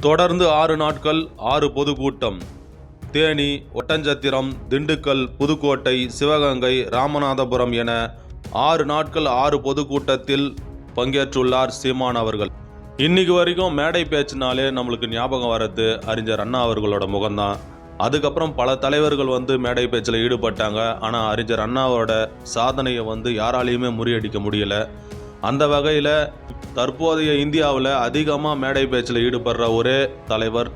தொடர்ந்து ஆறு நாட்கள் ஆறு பொதுக்கூட்டம். தேனி ஒட்டஞ்சத்திரம் திண்டுக்கல் புதுக்கோட்டை சிவகங்கை ராமநாதபுரம் என ஆறு நாட்கள் ஆறு பொதுக்கூட்டத்தில் பங்கேற்றுள்ளார் சீமான் அவர்கள். இன்னைக்கு வரைக்கும் மேடை பேச்சுனாலே நம்மளுக்கு ஞாபகம் வர்றது அறிஞர் அண்ணா அவர்களோட முகம்தான். அதுக்கப்புறம் பல தலைவர்கள் வந்து மேடை பேச்சில் ஈடுபட்டாங்க. ஆனால் அறிஞர் அண்ணாவோட சாதனையை வந்து யாராலையுமே முறியடிக்க முடியல. அந்த வகையில் தற்போதைய இந்தியாவில் அதிகமாக மேடை பேச்சில் ஈடுபடுற ஒரே தலைவர்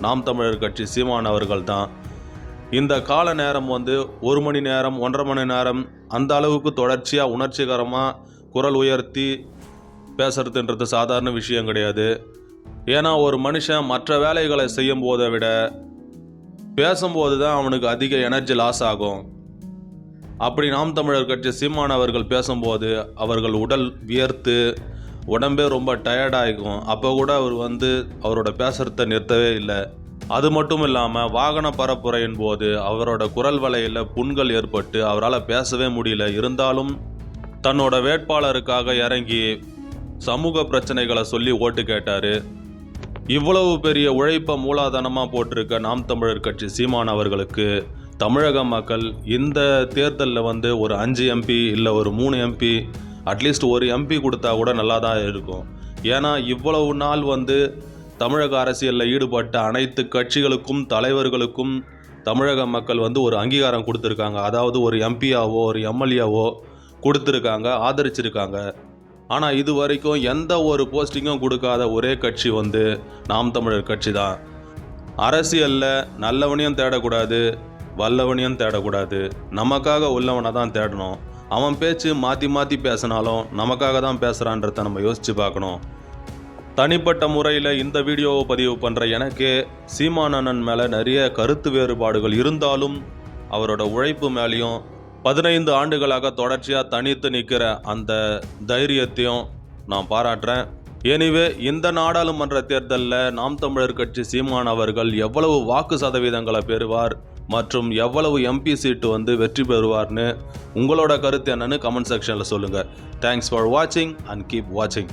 நாம் தமிழர் கட்சி சீமான் அவர்கள் தான். இந்த கால நேரம் வந்து ஒரு மணி நேரம் ஒன்றரை மணி நேரம் அந்த அளவுக்கு தொடர்ச்சியாக உணர்ச்சிகரமாக குரல் உயர்த்தி பேசுறதுன்றது சாதாரண விஷயம் கிடையாது. ஏன்னா ஒரு மனுஷன் மற்ற வேலைகளை செய்யும் போதை விட பேசும்போது தான் அவனுக்கு அதிக எனர்ஜி லாஸ் ஆகும். அப்படி நாம் தமிழர் கட்சி சீமான் அவர்கள் பேசும்போது அவர்கள் உடல் வியர்த்து உடம்பே ரொம்ப டயர்டாகிக்கும் அப்போ கூட அவர் வந்து அவரோட பேசுறத நிறுத்தவே இல்லை. அது மட்டும் இல்லாமல் வாகன பரப்புரையின் போது அவரோட குரல் வலையில் புண்கள் ஏற்பட்டு அவரால் பேசவே முடியல. இருந்தாலும் தன்னோட வேட்பாளருக்காக இறங்கி சமூக பிரச்சனைகளை சொல்லி ஓட்டு கேட்டார். இவ்வளவு பெரிய உழைப்பை மூலாதானமாக போட்டிருக்க நாம் தமிழர் கட்சி சீமான் அவர்களுக்கு தமிழக மக்கள் இந்த தேர்தலில் வந்து ஒரு அஞ்சு எம்பி இல்லை ஒரு மூணு எம்பி அட்லீஸ்ட் ஒரு எம்பி கொடுத்தா கூட நல்லா தான் இருக்கும். ஏன்னா இவ்வளவு நாள் வந்து தமிழக அரசியலில் ஈடுபட்ட அனைத்து கட்சிகளுக்கும் தலைவர்களுக்கும் தமிழக மக்கள் வந்து ஒரு அங்கீகாரம் கொடுத்துருக்காங்க. அதாவது ஒரு எம்பியாவோ ஒரு எம்எல்ஏவோ கொடுத்துருக்காங்க ஆதரிச்சிருக்காங்க. ஆனால் இது வரைக்கும் எந்த ஒரு போஸ்டிங்கும் கொடுக்காத ஒரே கட்சி வந்து நாம் தமிழர் கட்சி தான் அரசியலில் நல்லவனையும் தேடக்கூடாது வல்லவனையும் தேடக்கூடாது. நமக்காக உள்ளவனை தான் தேடணும். அவன் பேச்சு மாற்றி மாற்றி பேசினாலும் நமக்காக தான் பேசுகிறான்றத நம்ம யோசித்து பார்க்கணும். தனிப்பட்ட முறையில் இந்த வீடியோவை பதிவு பண்ணுற எனக்கே சீமானண்ணன் மேலே நிறைய கருத்து வேறுபாடுகள் இருந்தாலும் அவரோட உழைப்பு மேலேயும் பதினைந்து ஆண்டுகளாக தொடர்ச்சியாக தனித்து நிற்கிற அந்த தைரியத்தையும் நான் பாராட்டுறேன். எனிவே இந்த நாடாளுமன்ற தேர்தலில் நாம் தமிழர் கட்சி சீமான் அவர்கள் எவ்வளவு வாக்கு சதவீதங்களை பெறுவார்? மற்றும் எவ்வளவு எம்பி சீட்டு வந்து வெற்றி பெறுவார்னு உங்களோட கருத்து என்னன்னு கமெண்ட் செக்ஷனில் சொல்லுங்கள் தேங்க்ஸ் ஃபார் வாட்சிங் அண்ட் கீப் வாட்சிங்